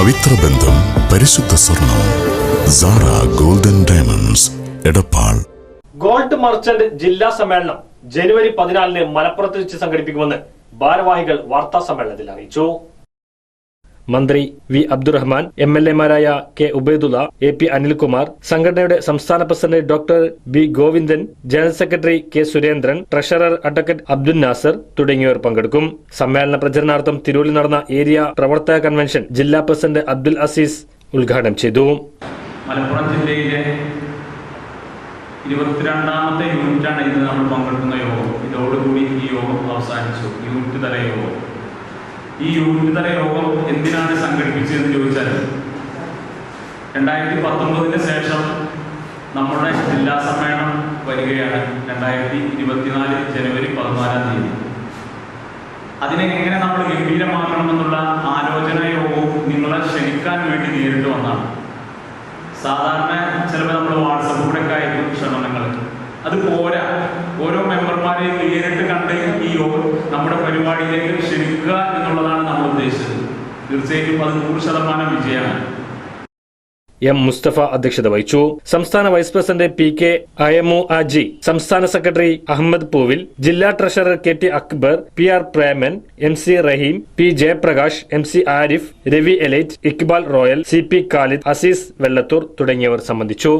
പവിത്ര ബന്ധം പരിശുദ്ധ സ്വർണം Sara golden diamonds Edappal. Gold merchant ജില്ലാ സമ്മേളനം ജനുവരി പതിനാലിന് മലപ്പുറത്ത് വെച്ച് സംഘടിപ്പിക്കുമെന്ന് ഭാരവാഹികൾ വാർത്താ സമ്മേളനത്തിൽ അറിയിച്ചു. മന്ത്രി V Abdurahman M L എമാരായ K Ubaidulla A P Anilkumar സംഘടനയുടെ സംസ്ഥാന president doctor B Govindan general secretary K Surendran treasurer advocate Abdul Nasar തുടങ്ങിയവർ പങ്കെടുക്കും. സമ്മേളന പ്രചരണാർത്ഥം തിരൂരിൽ നടന്ന ഏരിയ പ്രവർത്തക കൺവെൻഷൻ ജില്ലാ പ്രസിഡന്റ് അബ്ദുൽ അസീസ് ഉദ്ഘാടനം ചെയ്തു. മലപ്പുറം ജില്ലയിലെ ഇരുപത്തിരണ്ടാമത്തെ യൂണിറ്റാണ് ഇന്ന് നമ്മൾ പങ്കെടുക്കുന്ന യോഗം. ഇതോടുകൂടി ഈ യോഗം അവസാനിച്ചു. യൂണിറ്റ് തല യോഗം. ഈ യൂണിറ്റ് യോഗം എന്തിനാണ് സംഘടിപ്പിച്ചതെന്ന് ചോദിച്ചാൽ രണ്ടായിരത്തി പത്തൊമ്പതിന് ശേഷം നമ്മുടെ ജില്ലാ സമ്മേളനം വരികയാണ് രണ്ടായിരത്തി ഇരുപത്തിനാല് ജനുവരി പതിനാലാം തീയതി. അതിനെ എങ്ങനെ നമ്മൾ ഗംഭീരമാക്കണമെന്നുള്ള ആലോചന യോഗവും നിങ്ങളെ ക്ഷണിക്കാൻ വേണ്ടി നേരിട്ട് വന്നാണ് സാധാരണ ചിലപ്പോൾ അത് പോരാ. ഓരോ മെമ്പർമാരെയും നേരിട്ട് കണ്ട് ഈ യോഗം നമ്മുടെ പരിപാടിയിലേക്ക് ക്ഷണിക്കുക എന്നുള്ളതാണ് നമ്മൾ ഉദ്ദേശിച്ചത്. തീർച്ചയായിട്ടും അത് നൂറ് ശതമാനം വിജയമാണ്. എം മുസ്തഫ അധ്യക്ഷത വഹിച്ചു. സംസ്ഥാന vice president P K Ayamu Aji സംസ്ഥാന സെക്രട്ടറി അഹമ്മദ് പൂവിൽ ജില്ലാ treasurer K T Akbar P R Preman M C Rahim P Jayaprakash M C Arif Ravi Elite Iqbal Royal C P Khalid Aziz Vellathur തുടങ്ങിയവർ സംബന്ധിച്ചു.